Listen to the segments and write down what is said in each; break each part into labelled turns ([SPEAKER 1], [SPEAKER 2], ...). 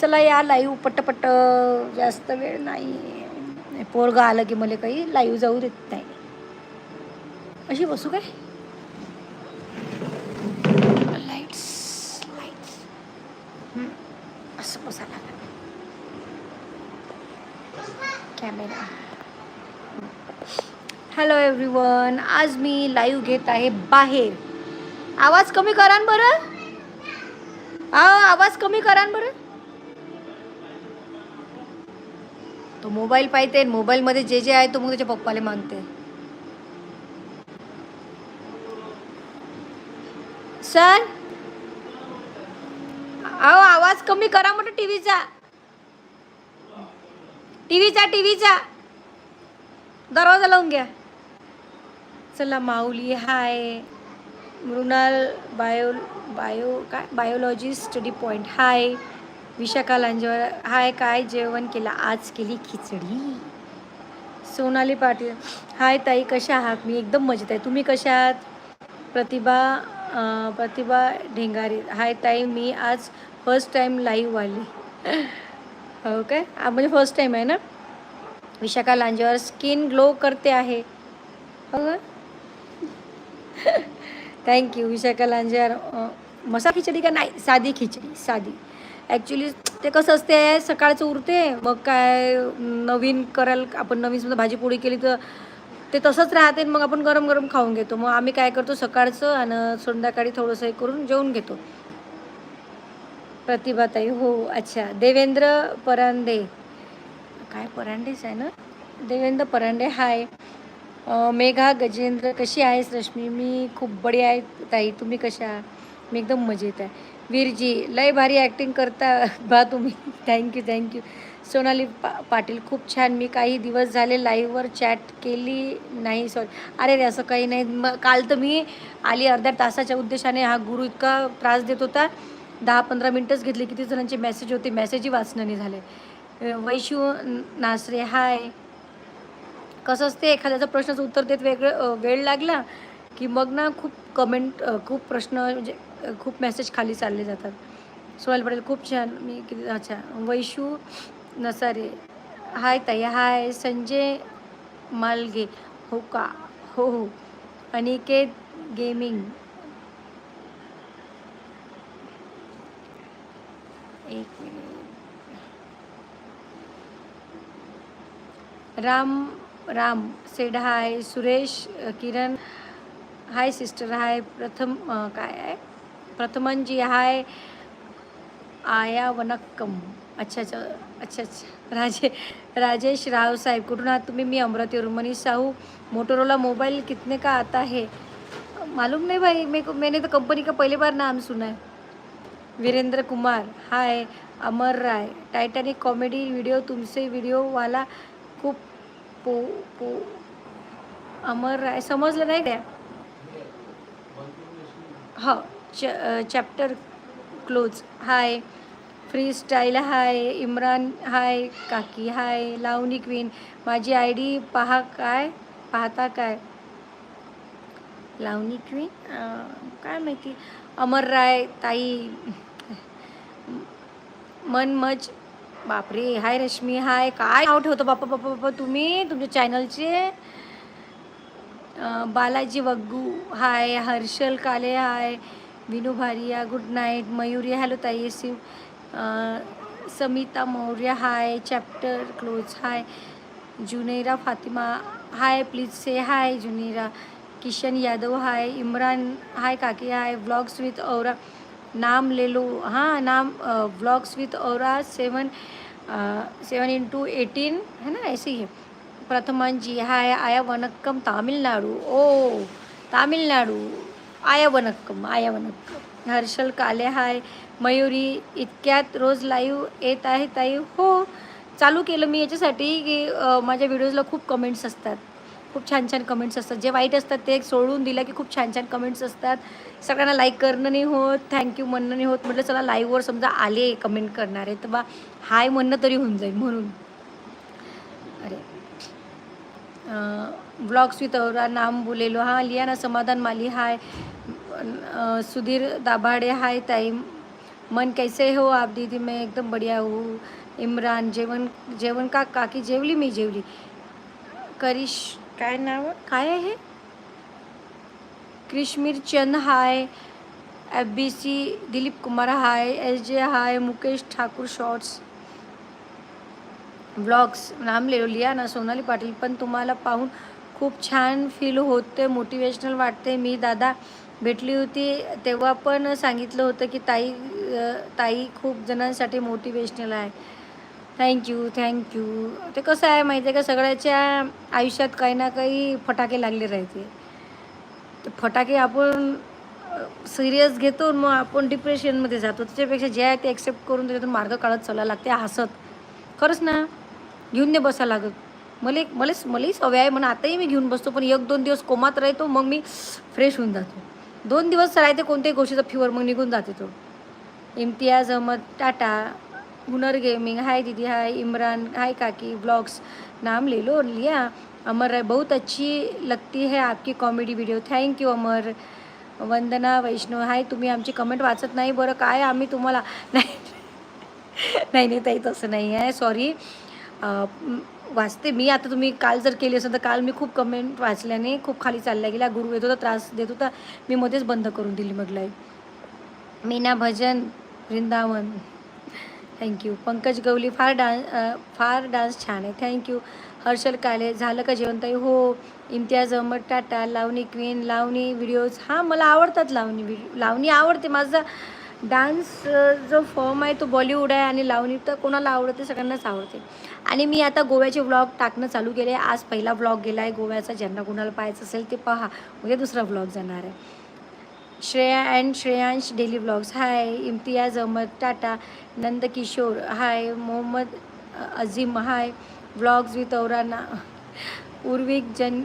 [SPEAKER 1] चला या लाईव्ह पटपट जास्त वेळ नाही. पोरगा आलं की मला काही लाईव्ह जाऊ देत नाही. अशी बसू काय? लाईट्स लाईट्स असं बसा कॅमेरा हॅलो एव्हरीवन आज मी लाईव्ह घेत आहे बाहेर. आवाज कमी करा बरं. आवाज कमी करा बरं. तो मोबाईल पाहते मोबाईलमध्ये जे जे आहे तो मग त्याच्या पप्पाला मागते सर? अहो आवाज कमी करा म्हटलं टीव्हीचा. टीव्हीचा टीव्हीचा. दरवाजा लावून घ्या. चला माऊली हाय. मृणाल बायो बायो काय? Biology study point hi. Vishakha Lanjewar hi काय जेवण केलं आज केली खिचडी. सोनाली पाटील हाय ताई कशा आहात? मी एकदम मजेत आहे. तुम्ही कशा आहात? प्रतिभा प्रतिभा ढेंगारी हाय ताई मी आज फर्स्ट टाईम लाईव्ह आली. हो काय? म्हणजे फर्स्ट टाईम आहे ना? विशाखा लांजेवर स्किन ग्लो करते आहे. हो का? थँक्यू विशाखा लांजेवर मसा खिचडी का? नाही साधी खिचडी साधी. ॲक्च्युली ते कसं असते सकाळचं उरते मग काय नवीन कराल आपण नवीन समजा भाजीपोळी केली तर ते तसंच राहते मग आपण गरम गरम खाऊन घेतो. मग आम्ही काय करतो सकाळचं आणि संध्याकाळी थोडंसं हे करून जेवून घेतो. प्रतिभाताई हो अच्छा. देवेंद्र परांडे. काय परांडेच आहे ना? देवेंद्र परांडे हाय. मेघा गजेंद्र कशी आहेस रश्मी? मी खूप बडी आहे ताई. तुम्ही कशा? मी एकदम मजेत आहे. वीरजी लय भारी ॲक्टिंग करता बा तुम्ही. थँक्यू थँक्यू सोनाली पा पाटील खूप छान. मी काही दिवस झाले लाईव्हवर चॅट केली नाही सॉरी अरे रे असं काही नाही. मग काल तर मी आली अर्ध्या तासाच्या उद्देशाने. हा गुरु इतका त्रास देत होता. दहा पंधरा मिनटंच घेतली. किती जणांचे मेसेज होते. मेसेजही वाचणं झाले. वैशू नासरे हाय कसं असते? एखाद्याचा प्रश्नाचं उत्तर देत वेगळं वेळ लागला. की मग ना खूप कमेंट खूप प्रश्न म्हणजे खूप मेसेज खाली चालले जातात. सोनाली पटेल खूप छान. मी किती अच्छा. वैशू नसारे. हाय ताई हाय. संजय मालगे. हो का? हो हो. अनिकेत गेमिंग. एक minute. Ram Ram. Sed hi. Suresh Kiran. Hi sister hi Pratham काय आहे? प्रथमनजी हाय आया वनक्कम अच्छा अच्छा अच्छा अच्छा. राजे राजेश राव साहेब कुठून आहात तुम्ही? मी अमरावतीवरून मनीष साहू मोटोरोला मोबाइल कितने का आता है मालूम नहीं भाई मे को मैंने तो कंपनी का पहली बार नाम सुना है. Virendra Kumar hi. Amar Rai Titanic comedy video तुमचे व्हिडिओवाला खूप पो पो अमर राय. समजलं नाही काय? हो च chapter close hi freestyle hi Imran hi काकी हाय लावणी क्वीन माझी आय डी पहा काय पाहता काय लावणी क्वीन काय माहिती अमर राय ताई मन मज बापरे हाय रश्मी हाय काय नाव ठेवतो बाप्पा बाप्पा बाप्पा तुम्ही तुमच्या चॅनलचे Balaji Waggu hi Harshal Kale hi Vinu Bhariya good night Mayuri hello ताई Shiv Samita Maurya hi chapter close hi Junera Fatima hi please say hi Junera Kishan Yadav hi Imran hi काकी हाय व्लॉग्स विथ औरा नाम ले लो हां नाम vlogs with Aura seven seven into eighteen है ना ऐसे ही। प्रथमांजी हाय आया वनक्कम तामिळनाडू ओ तामिळनाडू आया वनक्कम आया वनक्कम. हर्षल काले हाय. मयुरी इतक्यात रोज लाईव्ह येत आहे ताई. हो चालू केलं मी याच्यासाठी की माझ्या व्हिडिओजला खूप कमेंट्स असतात. खूप छान छान कमेंट्स असतात. जे वाईट असतात ते सोडून दिलं की खूप छान छान कमेंट्स असतात. सगळ्यांना लाईक करणं नाही होत थँक्यू म्हणणं नाही होत. म्हटलं चला लाईव्हवर समजा आले कमेंट करणारे तर बा हाय म्हणणं तरी होऊन जाईल म्हणून. अरे. ब्लॉग्स विथ औरा नाम बोलेलो हां लिया ना समाधान माली हाय सुधीर दाभाडे हाय ताई मन कैसे हो आप दीदी? मैं एकदम बढ़िया हूँ। इम्रान जेवण जेवण का काकी जेवली मी जेवली। करिश काय नाव? काय आहे Krishmir Chand hi F B C Dilip Kumar hi S J hi Mukesh Thakur shorts blogs नाम ले ना सोनाली पाटील पण तुम्हाला पाहून खूप छान फील होते मोटिवेशनल वाटते. मी दादा भेटली होती तेव्हा पण सांगितलं होतं की ताई ताई खूप जणांसाठी मोटिवेशनल आहे. थँक्यू थँक्यू ते कसं आहे माहिती आहे का सगळ्याच्या आयुष्यात काही ना काही फटाके लागले राहते. ते फटाके आपण सिरियस घेतो मग आपण डिप्रेशनमध्ये जातो. त्याच्यापेक्षा जे आहे ते ॲक्सेप्ट करून त्याच्यातून मार्ग काढत चालायला लागते हसत. खरंच ना? घेऊन नाही बसा लागत. मला मला मलाही सवय आहे म्हणून आताही मी घेऊन बसतो पण एक दोन दिवस कोमात राहतो मग मी फ्रेश होऊन जातो. दोन दिवस राहते कोणत्याही गोष्टीचा फिवर मग निघून जाते तो. इम्तियाज अहमद टाटा हुनर गेमिंग हाय दीदी हाय इमरान हाय काकी ब्लॉग्स नाम ले लो लिया. अमर राय बहुत अच्छी लगती है आपकी comedy video thank you Amar. Vandana Vaishnav hi तुम्ही आमची कमेंट वाचत नाही बरं काय आम्ही तुम्हाला नाही नाही नाही ताई तसं नाही आहे सॉरी वाचते. मी आता तुम्ही काल जर केली असेल तर काल मी खूप कमेंट वाचल्याने खूप खाली चालल्या गेल्या. गुरु येत होता त्रास देत होता. मी मध्येच बंद करून दिली मग लाईव्ह मीना भजन वृंदावन. थँक्यू पंकज गवली फार डान्स फार डान्स छान आहे. थँक्यू हर्षल काले झालं का जेवणताई? हो. इम्तियाज अहमद टाटा लावणी क्वीन लावणी व्हिडिओज हां मला आवडतात लावणी व्हिडिओ लावणी आवडते. माझा डान्स जो फॉर्म आहे तो बॉलिवूड आहे आणि लावणी तर कोणाला आवडते सगळ्यांनाच आवडते. आणि मी आता गोव्याचे व्लॉग टाकणं चालू केले. आज पहिला व्लॉग गेला आहे गोव्याचा. ज्यांना कोणाला पाहायचं असेल ते पहा. उद्या दुसरा व्लॉग जाणार आहे. Shreya and Shreyansh daily blogs hi Imtiyaz Ahmad Tata Nandkishor hi Mohammad Azim. Hi blogs with Aurana Urvik जन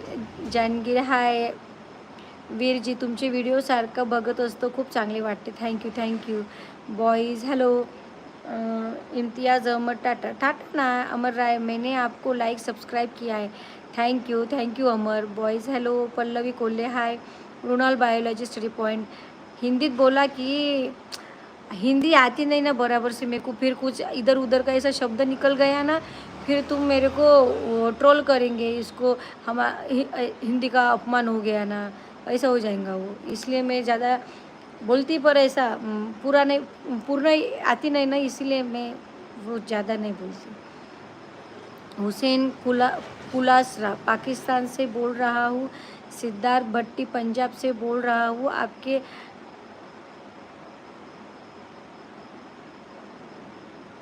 [SPEAKER 1] जानगीर हाय वीरजी तुमचे व्हिडिओ सारखं बघत असतो खूप चांगले वाटते. Thank you thank you boys hello Imtiyaz Ahmad Tata. Tata ना अमर राय मैंने आपको लाइक सब्सक्राइब किया है. Thank you thank you Amar. Boys hello Pallavi Kolhe hi Runal biology study point हिंदीत बोला कि हिंदी आती नहीं ना बराबर से मेरे को. फिर कुछ इधर उधर का ऐसा शब्द निकल गया ना फिर तुम मेरे को ट्रोल करेंगे. इसको हम हिंदी का अपमान हो गया ना. ऐसा हो जाएगा वो। इसलिए मैं ज़्यादा बोलती पर ऐसा पूरा नहीं पूर्ण आती नहीं ना इसीलिए मैं वो ज़्यादा नहीं बोलती। हुसैन कुला कुलासरा पाकिस्तान से बोल रहा हूँ सिद्धार्थ भट्टी पंजाब से बोल रहा हूँ आपके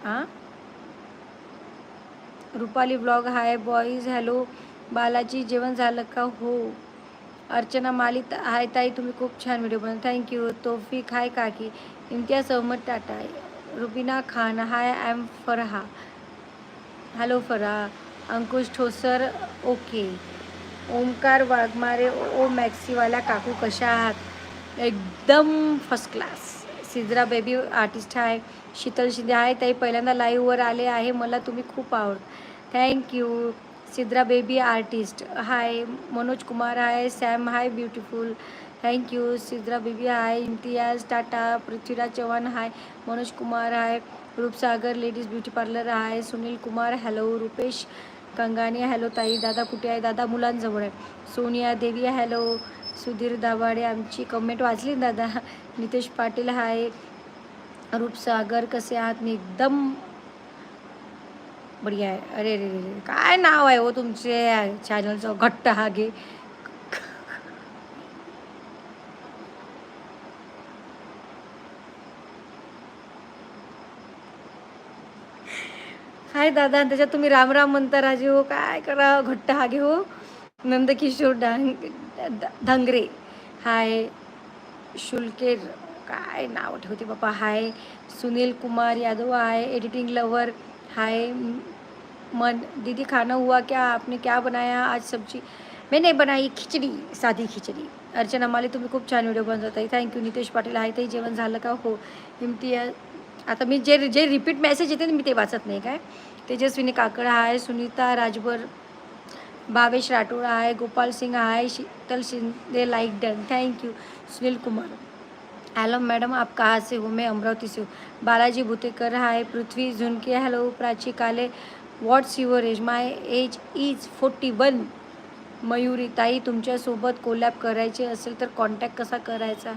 [SPEAKER 1] हाँ? Rupali blog hi boys hello Balaji जेवण झालं का हो? अर्चना मालिक हाय ताई तुम्ही खूप छान व्हिडिओ बनव थँक्यू तोफिक हाय काकी. Imtiyaz Ahmad Tata. Rubina Khan. Hi I M Farha hello Farha Ankush Thosar okay Omkar Waghmare ओ मॅक्सीवाला काकू कशा आहात? एकदम first class Sidra baby artist आहे शीतल शिंदे आहे ताई. पहिल्यांदा लाईव्हवर आले आहे. मला तुम्ही खूप आवड. Thank you Sidra baby artist. Hi Manoj Kumar hi Sam hi beautiful. Thank you Sidra baby hi Imtiyaz Tata Prithviraj Chavan hi Manoj Kumar hi Roopsagar ladies beauty parlour hi Sunil Kumar hello Rupesh Kangane hello ताई दादा कुठे आहे? दादा मुलांजवळ आहे. सोनिया देवी hello Sudhir Dabhade आमची comment वाचली दादा? नितेश पाटील हाय रूपसागर कसे आहात? मी एकदम बढिया आहे. अरे रे रे काय नाव आहे हो तुमचे? चॅनलचं घट्ट हा गे हाय दादा त्याच्यात तुम्ही राम राम म्हणता राजे हो. काय करा घट्ट हागे हो. नंदकिशोर डांग धंगरे. हाय शुल्केर काय नाव ठेवते बाबा हाय सुनील कुमार यादव आहे एडिटिंग लवर हाय मन दीदी खाना हुआ क्या? आपने क्या बनाया? आज सब्जी मैंने बनाई खिचडी साधी खिचडी। अर्चना माले तुम्ही खूप छान व्हिडिओ बनवत आहे थँक्यू नितेश पाटील. आहे ते जेवण झालं का? हो इम्तियाज आता मी जे जे रिपीट मेसेज येते ना मी ते वाचत नाही काय? तेजस्विनी काकड आहे सुनीता राजभर भावेश राठोड आहे गोपाल सिंग आहे Sheetal Shinde like done thank you Sunil Kumar. Hello madam आप कहाँ से हो? मैं अमरावती से हूँ। Balaji Bhutekar hi Prithvi झुनके hello Prachi Kale what's your age my age is forty one Mayuri ताई तुमच्यासोबत कोलॅब करायचे असेल तर कॉन्टॅक्ट कसा करायचा?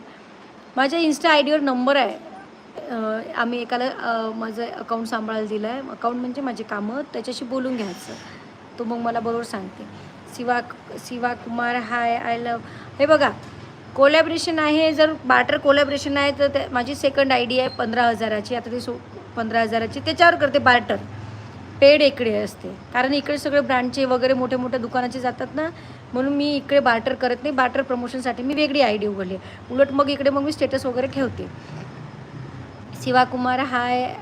[SPEAKER 1] माझ्या इन्स्टा आय डीवर नंबर आहे. आम्ही एकाला माझं अकाउंट सांभाळायला दिलं आहे अकाउंट म्हणजे माझे कामं. त्याच्याशी बोलून घ्यायचं. तो मग मला बरोबर सांगते. Shiva Shiva Kumar hi I love हे बघा कोलॅबरेशन आहे जर बार्टर कोलॅबरेशन आहे तर ते माझी सेकंड आय डी आहे पंधरा हजाराची. आता ती सो पंधरा हजाराची. त्याच्यावर करते बार्टर पेड इकडे असते. कारण इकडे सगळे ब्रँडचे वगैरे मोठे मोठ्या दुकानाचे जातात ना म्हणून मी इकडे बार्टर करत नाही. बार्टर प्रमोशनसाठी मी वेगळी आय डी उघडली. आहे. उलट मग इकडे मग मी स्टेटस वगैरे ठेवते. शिवाकुमार हाय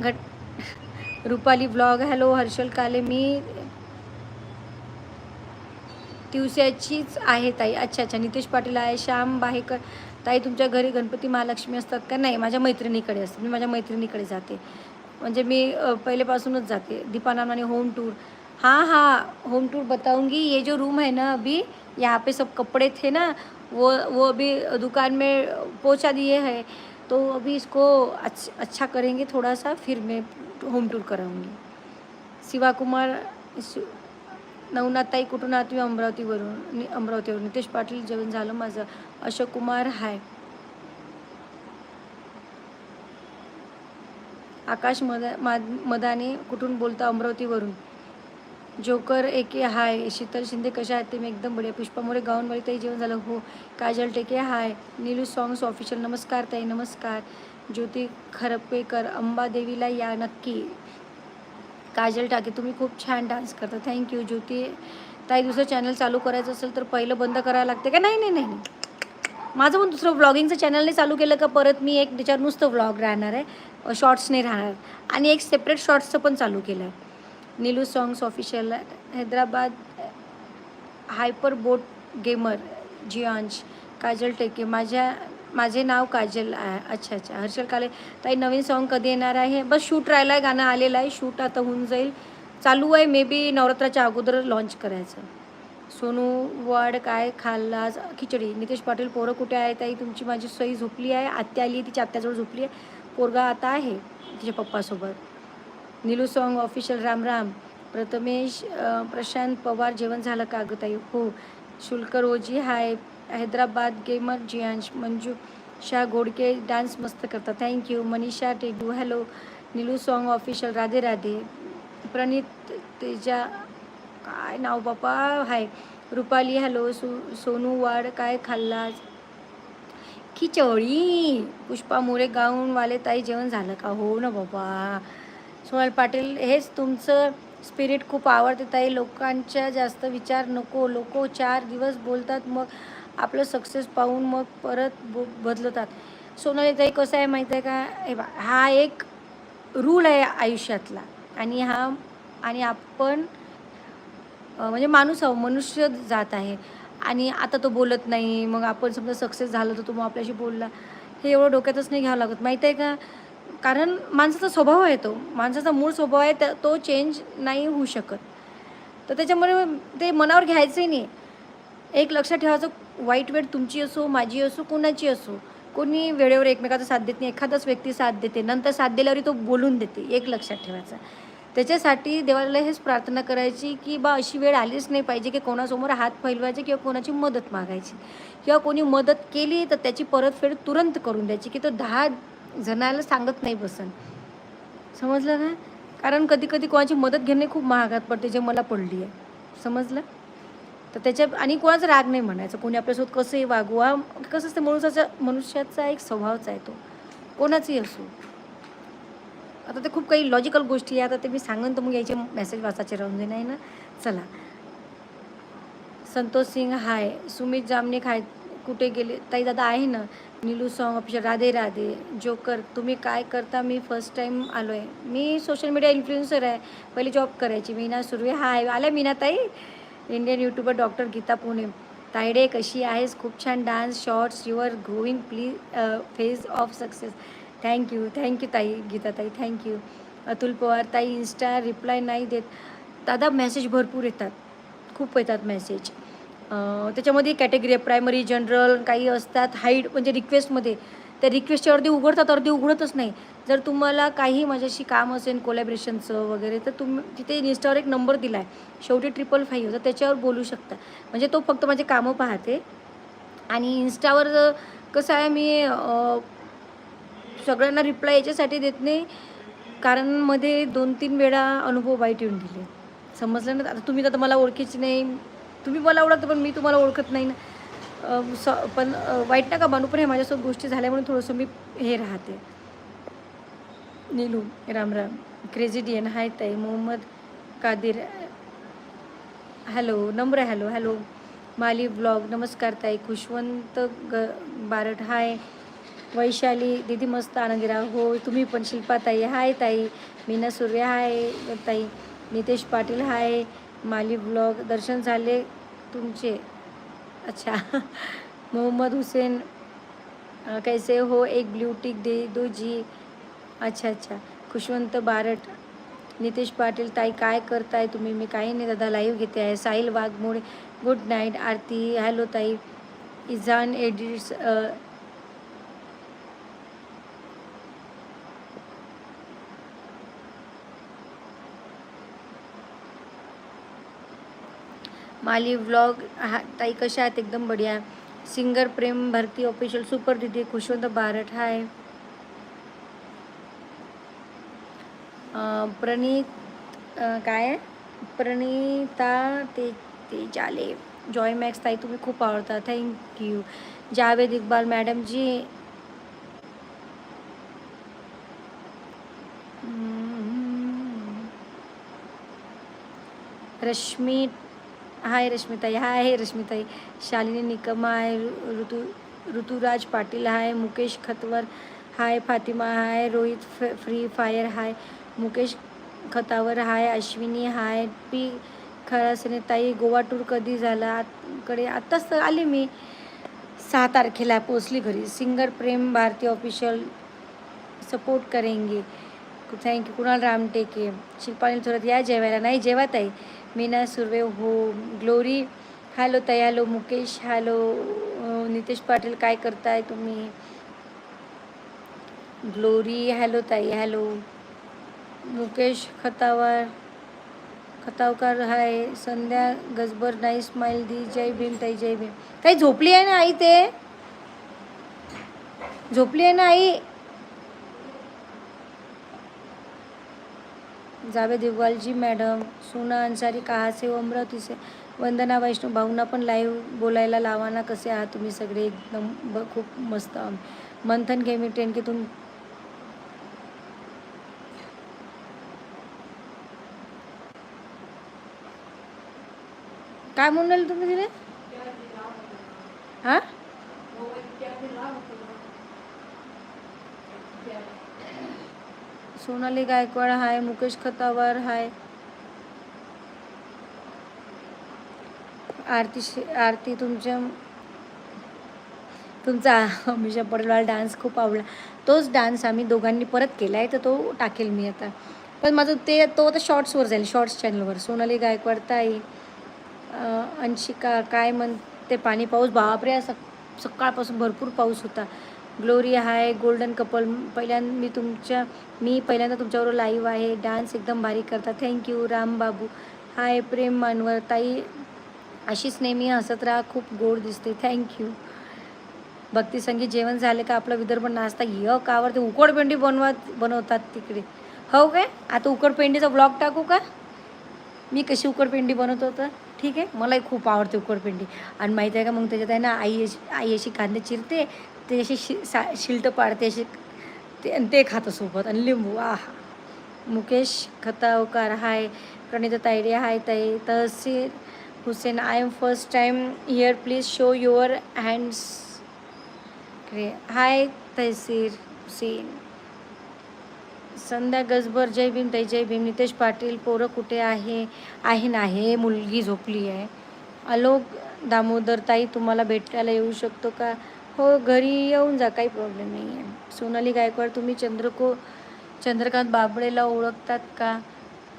[SPEAKER 1] घट रुपाली ब्लॉग हॅलो हर्षल काले. मी दिवसाचीच आहे ताई. अच्छा अच्छा. नितेश पाटील आहे श्याम बाहेकर. ताई तुमच्या घरी गणपती महालक्ष्मी असतात का? नाही माझ्या मैत्रिणीकडे असतात. मी माझ्या मैत्रिणीकडे जाते. म्हणजे मी पहिलेपासूनच जाते. दीपानाम आणि होम टूर हाँ हाँ. होम टूर बताऊंगी. ये जो रूम है ना अभी यहाँ पे सब कपड़े थे ना वो वो अभी दुकान में पहुँचा दिए है. तो अभी इसको अच्छ, अच्छा करेंगे थोड़ा सा फिर मैं होम टूर कराऊंगी. शिवा कुमार नवनाथताई कुठून आहात तुम्ही अमरावतीवरून? नि अमरावतीवरून. नितेश पाटील जेवण झालं माझं. अशोक कुमार हाय. आकाश मद माद मदाने कुठून बोलता अमरावतीवरून? जोकर एके हाय. शीतल शिंदे कशा आहेत? ते मी एकदम बढिया. पुष्पा मोरे गाऊनवाली ताई जेवण झालं. हो. काजल टेके हाय. नीलू सॉंग्स ऑफिशियल नमस्कार ताई नमस्कार. ज्योती खरपेकर अंबादेवीला या नक्की. काजल टाके तुम्ही खूप छान डान्स करता. Thank you Jyoti. ताई दुसरं चॅनल चालू करायचं असेल तर पहिलं बंद करायला लागते का? नाही नाही नाही माझं पण दुसरं व्लॉगिंगचं चॅनल नाही चालू केलं का परत मी एक त्याच्यावर नुसतं व्लॉग राहणार आहे. शॉर्ट्स नाही राहणार. आणि एक सेपरेट शॉर्ट्सचं पण चालू केलं आहे Nilu songs official Hyderabad hyper bot gamer Jiyansh Kajal टेके माझ्या माझे नाव काजल आहे अच्छा अच्छा. हर्षल काले. ताई नवीन सॉन्ग कधी येणार आहे? बस शूट राहिला आहे गाणं आलेलं आहे. शूट आता होऊन जाईल. चालू आहे मे बी नवरात्राच्या अगोदर लॉन्च करायचं. सोनू वाड काय खाल्ला? खिचडी. नितेश पाटील पोरं कुठे आहे? ताई तुमची माझी सई झोपली आहे. आत्या आली तिच्या आत्याजवळ झोपली आहे. पोरगा आता आहे तिच्या पप्पासोबत. Nilu song official Ram Ram. Prathamesh Prashant Pawar जेवण झालं का अगं ताई? हो. शुल्क Rozi hi. Hyderabad gamer Jiyansh Manju Shah Ghodke dance मस्त करतात. Thank you Manisha टेडू hello Nilu song official Radhe Radhe. Pranit Teja काय नाव बापा? हाय. रुपाली हॅलो सो सोनू वाड काय खाल्ला? खिचवळी पुष्पा मोरे गाऊनवाले ताई जेवण झालं का? हो ना बाबा सोनल पाटील हेच तुमचं स्पिरिट खूप आवडते ताई. लोकांच्या जास्त विचार नको. लोक चार दिवस बोलतात मग आपलं सक्सेस पाहून मग परत ब बदलतात. सोनालीताई कसं आहे माहीत आहे का? हे बा हा एक रूल आहे आयुष्यातला. आणि हा आणि आपण म्हणजे माणूस आहो मनुष्य जात आहे. आणि आता तो बोलत नाही मग आपण समजा सक्सेस झालं तर तो मग आपल्याशी बोलला. हे एवढं डोक्यातच नाही घ्यावं लागत. माहीत आहे का? कारण माणसाचा स्वभाव आहे तो. माणसाचा मूळ स्वभाव आहे त्या तो चेंज नाही होऊ शकत. तर त्याच्यामुळे ते मनावर घ्यायचंही नाही. एक लक्षात ठेवायचं वाईट वेळ तुमची असो माझी असो कोणाची असो कोणी वेळेवर एकमेकाचा साथ देत नाही एखादाच व्यक्ती साथ देते नंतर साथ दिल्यावर तो बोलून देते एक लक्षात ठेवायचं. त्याच्यासाठी देवाला हेच प्रार्थना करायची की बा अशी वेळ आलीच नाही पाहिजे की कोणासमोर हात फैलवायचे किंवा कोणाची मदत मागायची. किंवा कोणी मदत केली तर त्याची परतफेड तुरंत करून द्यायची की तो दहा जणाला सांगत नाही बसन. समजलं का? कारण कधी कधी कोणाची मदत घेणे खूप महागात पडते जे मला पडली आहे समजलं? तर त्याच्या आणि कोणाचा राग नाही म्हणायचं. कोणी आपल्यासोबत कसंही वागू हा कसं असतं मनुष्याचा मनुष्याचा एक स्वभावच आहे तो. कोणाचही असो. आता ते खूप काही लॉजिकल गोष्टी आहे. आता ते मी सांगेन तर मग यायचे मेसेज वाचायचे राहून दे नाही ना? चला. संतोष सिंग हाय सुमित जामने खाय कुठे गेले? ताई दादा आहे ना? Nilu song official Radhe Radhe. Joker तुम्ही काय करता? मी फर्स्ट टाईम आलो आहे मी सोशल मीडिया इन्फ्लुएन्सर आहे. पहिले जॉब करायची. मीना सुर्वे हाय आल्या मीना ताई Indian YouTuber doctor Geeta Pune Tayde कशी आहेस खूप छान dance shorts your growing please phase of success thank you thank you ताई गीता ताई थँक्यू अतुल पवार ताई इन्स्टा रिप्लाय नाही देत दादा मेसेज भरपूर येतात खूप येतात मेसेज त्याच्यामध्ये कॅटेगरी आहे प्रायमरी जनरल काही असतात हाईट म्हणजे रिक्वेस्टमध्ये त्या रिक्वेस्टच्या अर्धी उघडतात अर्धी उघडतच नाही. जर तुम्हाला काही माझ्याशी काम असेल कोलॅबरेशनचं वगैरे तर तुम तिथे इन्स्टावर एक नंबर दिला आहे शेवटी ट्रिपल फाईव्ह तर त्याच्यावर बोलू शकता. म्हणजे तो फक्त माझे कामं पाहते. आणि इन्स्टावर जर कसं आहे मी सगळ्यांना रिप्लाय याच्यासाठी देत नाही. कारण मध्ये दोन तीन वेळा अनुभव वाईट येऊन गेले. समजलं ना? आता तुम्ही तर मला ओळखीची नाही. तुम्ही मला ओळखता पण मी तुम्हाला ओळखत नाही ना? स पण वाईट नका बनू पण हे माझ्यासोबत गोष्टी झाल्यामुळे थोडंसं मी हे राहते. नीलू राम राम. क्रेझी हाय ताई. Mohammad Kadir hello Namra hello hello Mali blog नमस्कार ताई. खुशवंत ग बारट हाय वैशाली दीदी मस्त आनंदीराव हो. तुम्ही पण शिल्पा ताई हाय ताई. मीना सूर्य हाय ताई. नितेश पाटील हाय माली ब्लॉग दर्शन झाले तुमचे. अच्छा. मोहम्मद हुसेन कैसे हो? एक ब्ल्यू टिक दे दो जी. अच्छा अच्छा. खुशवंत बारट. नितेश पाटील ताई काय करताय तुम्ही? मी काही नाही दादा लाईव्ह घेते आहे. Sahil Waghmode good night Aarti. Hello ताई. इझान एडिट्स माली व्लॉग हा ताई कशा आहेत? एकदम बढिया. Singer Prem Bharti official super दिदी खुशवंत बारट. हाय प्रणीत काय प्रणीता प्रणिता ते ते जाले. जॉय मॅक्स ताई तुम्ही खूप आवडता. Thank you Javed Iqbal madam ji. Rashmi hi Rashmitai hi रश्मिताई. Shalini निकमा hi Ritu Rituraj Patil hi Mukesh Khatwar hi Fatima hi Rohit फ free fire hi Mukesh Khatavar hi Ashwini hi P Kharasne ताई Goa tour कधी झाला? कडे आत्ताच तर आले मी. सहा तारखेला पोचली घरी. Singer Prem Bharti official support करेंगे. थँक्यू कुणाल रामटेके शिल्पाली थोरात या जेवायला. नाही जेवा ताई मीना सुर्वे हो. ग्लोरी हॅलो ताई हॅलो मुकेश हॅलो नितेश पाटील काय करताय तुम्ही? ग्लोरी हॅलो ताई हॅलो. मुकेश खतावर खतावकर हाय. संध्या गजबर नाही स्माईल दी. जय भीम ताई जय भीम. ताई झोपली आहे ना आई ते? झोपली आहे ना आई? जावेद इकबाल मॅडम सोना अंसारी कहासे हो अमरावती से वंदना वैष्णव भाऊना पण लाईव्ह बोलायला लावा ना कसे आहात तुम्ही सगळे. एकदम खूप मस्त मंथन गेमी टेन काय म्हणून राहिले तुम्ही तिने हां? सोनाली गायकवाड हाय मुकेश खतावर हाय. आरती आरती तुमच्या तुमचा अमिषा पटेलवाला डान्स खूप आवडला. तोच डान्स आम्ही दोघांनी परत केला आहे तर तो टाकेल मी आता. पण माझं ते तो आता शॉर्ट्सवर जाईल शॉर्ट्स चॅनलवर सोनाली गायकवाड ताई. अंशिका काय म्हणते पाणी पाऊस बापरे आज सक सकाळपासून भरपूर पाऊस होता. ग्लोरी हाय गोल्डन कपल पहिल्यांदा मी तुमच्या मी पहिल्यांदा तुमच्यावर लाईव्ह आहे. डान्स एकदम भारी करता. Thank you Rambabu hi Prem Manwar. ताई अशीच नेहमी हसत राहा. खूप गोड दिसते. थँक्यू भक्ती संगीत जेवण झाले का? आपला विदर्भ नाचता. कावर. ते उकडपेंडी बनवत बनवतात तिकडे. हो काय? आता उकडपेंडीचा ब्लॉग टाकू का? मी कशी उकडपेंडी बनवतो तर? ठीक आहे? मलाही खूप आवडते उकडपिंडी. आणि माहीत आहे का मग त्याच्यात आहे ना आई अशी आई अशी कांदे चिरते ते अशी शि सा शिल्ट पाडते अशी ते आणि ते खातं सोबत. आणि लिंबू आहा. मुकेश खतावकार हाय. प्रणिता तायडे हाय ताई. Tahsil Hussain I am first time here please show your hands hi Tahsir Hussain. Sandhya Gajbar जय भीम ताई जय भीम. नितेश पाटील पोरं कुठे आहे? आहे ना आहे मुलगी झोपली आहे. अलोक दामोदर ताई तुम्हाला भेटायला येऊ शकतो का? हो घरी येऊन जा काही प्रॉब्लेम नाही आहे सोनाली गायकवाड तुम्ही चंद्रको चंद्रकांत बाबळेला ओळखतात का?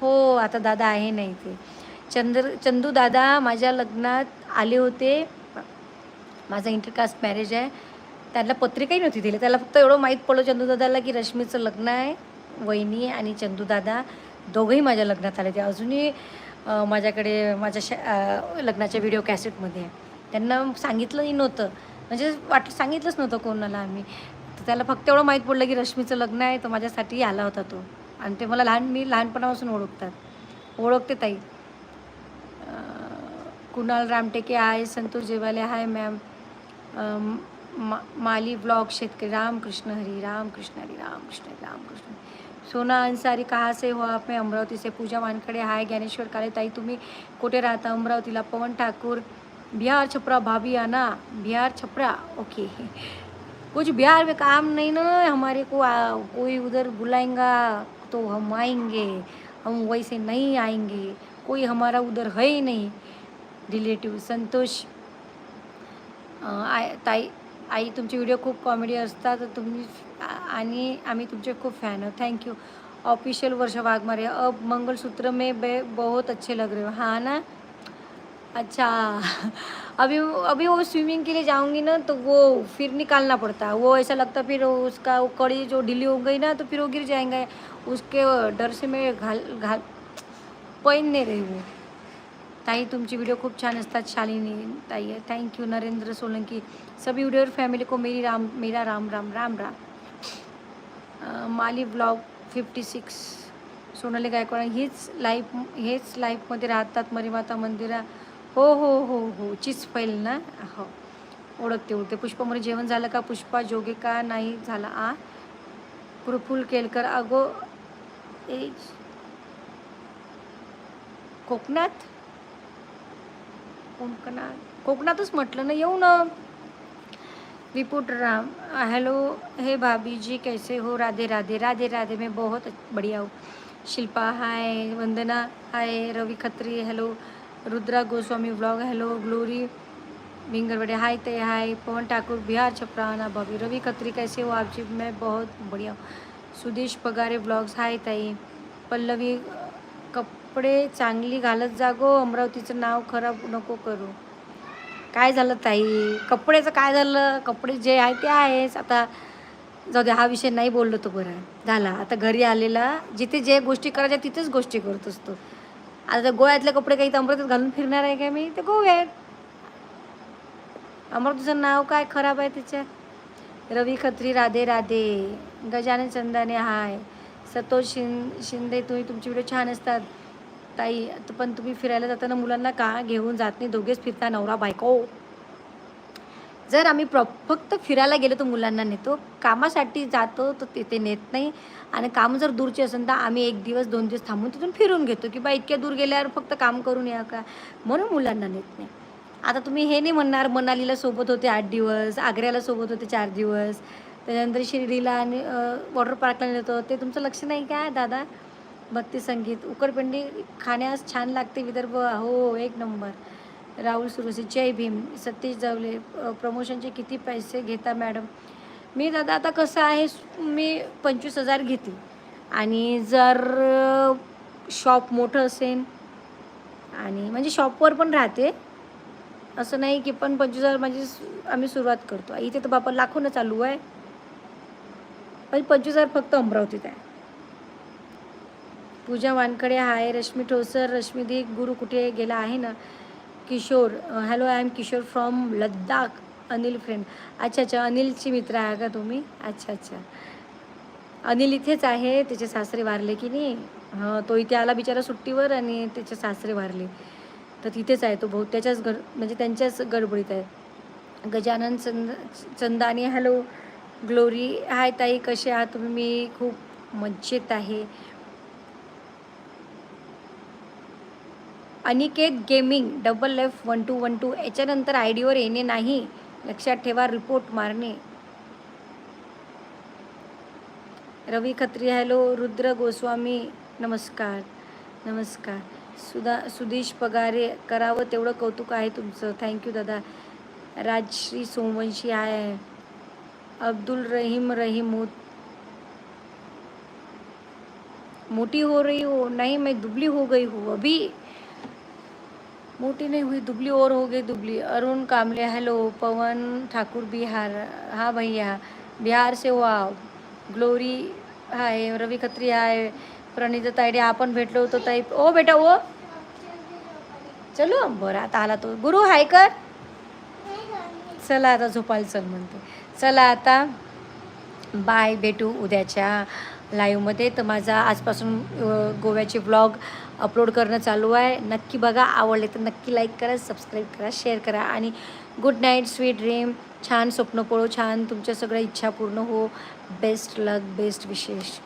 [SPEAKER 1] हो आता दादा आहे नाही ते चंद्र चंदू दादा माझ्या लग्नात आले होते. माझं इंटरकास्ट मॅरेज आहे. त्यांना पत्रिकाही नव्हती दिली. त्याला फक्त एवढं माहीत पडलं चंदू दादाला की रश्मीचं लग्न आहे. वहिनी आणि चंदूदादा दोघंही माझ्या लग्नात आले ते अजूनही माझ्याकडे माझ्या शा लग्नाच्या व्हिडिओ कॅसेटमध्ये आहे. त्यांना सांगितलंही नव्हतं. म्हणजे वाट सांगितलंच नव्हतं कोणाला आम्ही. तर त्याला फक्त एवढं माहीत पडलं की रश्मीचं लग्न आहे तर माझ्यासाठी आला होता तो. आणि ते मला लहान मी लहानपणापासून ओळखतात. ओळखते ताई. कुणाल रामटेके आहे संतोष जेवाले आहे मॅम मा माली ब्लॉग शेतकरी रामकृष्ण हरी रामकृष्ण हरी रामकृष्ण हरी रामकृष्ण. सोना अंसारी कहाँ से हो आप अमरावती से पूजा वानकडे हाय ज्ञानेश्वर काळे ताई तुम्ही कुठे राहता? अमरावतीला पवन ठाकूर बिहार छपरा भाभी आना? बिहार छपरा? ओके. कुछ बिहार में काम नहीं ना? हमारे को आ, कोई उधर बुलाएंगा तो हम आएंगे। हम वैसे नहीं आएंगे। कोई हमारा उधर है ही नहीं। रिलेटिव संतोष आय ताई आई तुमचे व्हिडिओ खूप कॉमेडी असतात तुम्ही आणि आम्ही तुमचे खूप फॅन आहोत. थँक्यू ऑफिशियल वर्ष वाघमारे. अब मंगलसूत्र में बे बहुत अच्छे लग रहे हो. हाँ ना? अच्छा. अभी अभी वो स्विमिंग के लिए जाऊंगी ना तो वो फिर निकालना पड़ता है. वो ऐसा लगता फिर उसका वो कड़ी जो ढीली हो गई ना तो फिर वो गिर जाएंगे. उसके डर से मैं घाल घाल पहन नहीं रही वो ताई तुमची व्हिडिओ खूप छान असतात शालिनी ताई. Thank you Narendra Solanki. सभी व्हिडिओ फॅमिली को मेरी राम मेरा Ram Ram Ram Ram. Mali blog fifty six Sonali Gaikwad हीच लाईफ हेच लाईफमध्ये राहतात मरीमाता मंदिरा. हो हो हो हो चीच फैल ना? हो ओळखते ओळखते. पुष्पामध्ये जेवण झालं का? पुष्पा जोगे का? नाही झाला. आ? प्रफुल केलकर. अगो एज कोकणात? कोकणात? कोकणातच म्हटलं ना येऊ ना. रिपोर्ट राम हेलो हे भाभी जी कैसे हो? राधे राधे राधे राधे मैं बहुत बढ़िया हूँ। Shilpa hi Vandana hi Ravi Khatri hello Rudra Goswami blog hello Glory Bhingarwade hi ते हाय पवन ठाकुर बिहार छपराना भाभी रवि खत्री कैसे हो आप जी? मैं बहुत बढ़िया हूँ। सुदेश पगारे ब्लॉग्स हाय ताई। पल्लवी कपडे चांगली घालत जागो अमरावतीचं नाव खराब नको करू. काय झालं ताई? कपड्याचं काय झालं? कपडे जे आहे ते आहेच. आता जाऊ दे हा विषय नाही बोललो तो बरं. झाला. आता घरी आलेला जिथे जे गोष्टी करायच्या तिथेच गोष्टी करत असतो. आता त्या गोव्यातले कपडे काही अमृतात घालून फिरणार आहे का मी? ते गोव्यात अमरावतीचं नाव काय खराब आहे त्याच्यात रवी खत्री राधे राधे. गजानन चंदाने हाय. सतोष शिं शिंदे तुम्ही तुमचे व्हिडिओ छान असतात. ताई पण तुम्ही फिरायला जाताना मुलांना का घेऊन जात नाही? दोघेच फिरता नवरा बायको. जर आम्ही प्रॉ फक्त फिरायला गेलो तर मुलांना नेतो. कामासाठी जातो तर तिथे नेत नाही. आणि काम जर दूरचे असेल तर आम्ही एक दिवस दोन दिवस थांबून तिथून फिरून घेतो की बा इतक्या दूर गेल्यावर फक्त काम करून या का? म्हणून मुलांना नेत नाही. आता तुम्ही हे नाही म्हणणार मनालीला सोबत होते आठ दिवस आग्र्याला सोबत होते चार दिवस. त्याच्यानंतर शिर्डीला आणि वॉटर पार्कला नेतो. ते तुमचं लक्ष नाही का दादा? भक्ती संगीत. उकडपिंडी खाण्यास छान लागते विदर्भ. हो एक नंबर. राहुल सुरसे जय भीम. सतीश जवले प्रमोशनचे किती पैसे घेता मॅडम मी दादा आता कसं आहे मी पंचवीस हजार घेते. आणि जर शॉप मोठं असेल आणि म्हणजे शॉपवर पण राहते. असं नाही की पण पंचवीस हजार म्हणजे आम्ही सुरुवात करतो. इथे तर बापा लाखोनं चालू आहे. पण पंचवीस हजार फक्त अमरावतीत आहे. पूजा वानकडे आहे रश्मी ठोसर रश्मी दी गुरु कुठे गेला आहे ना? Kishor hello I am Kishor from Ladakh Anil friend अच्छा अच्छा अनिलची मित्र आहे का तुम्ही? अच्छा अच्छा. अनिल इथेच आहे त्याचे सासरे वारले की नाही? हां तो इथे आला बिचारा सुट्टीवर आणि त्याचे सासरे वारले. तर तिथेच आहे तो भाऊ त्याच्याच गड म्हणजे त्यांच्याच गडबडीत आहे. गजानन चंद चंदानी हॅलो ग्लोरी हाय ताई कसे आहात तुम्ही? मी खूप मज्जेत आहे. Aniket gaming double F one two one two याच्यानंतर आय डीवर येणे नाही. लक्षात ठेवा रिपोर्ट मारणे. रवी खत्री हॅलो रुद्र गोस्वामी नमस्कार. नमस्कार. सुधा सुदेश पगारे करावं तेवढं कौतुक आहे तुमचं. थँक्यू दादा. राजश्री सोमवंशी आहे अब्दुल रहीम रहीम मो- मोटी हो रही हो. नाही मैं दुबली हो गई हूँ. अभी मोटी नहीं हुई दुबली और हो गई दुबली। अरुण कामले हेलो पवन ठाकुर बिहार हाँ भैया बिहार से हो Glory hi Ravi Khatri hi Pranita Tayde आपण भेटलो होतो ताई। ओ बेटा ओ। चलो बरं आता आला तो. गुरु हाय कर. चला आता झोपायला चल म्हणते. चला आता. बाय भेटू उद्याच्या लाईव्हमध्ये तर माझा आजपासून गोव्याचे ब्लॉग अपलोड करणं चालू आहे. नक्की बघा. आवडले तर नक्की लाईक करा सबस्क्राईब करा शेअर करा आणि गुड नाईट स्वीट ड्रीम छान स्वप्न पळो छान तुमच्या सगळ्या इच्छा पूर्ण हो. बेस्ट लक बेस्ट विशेष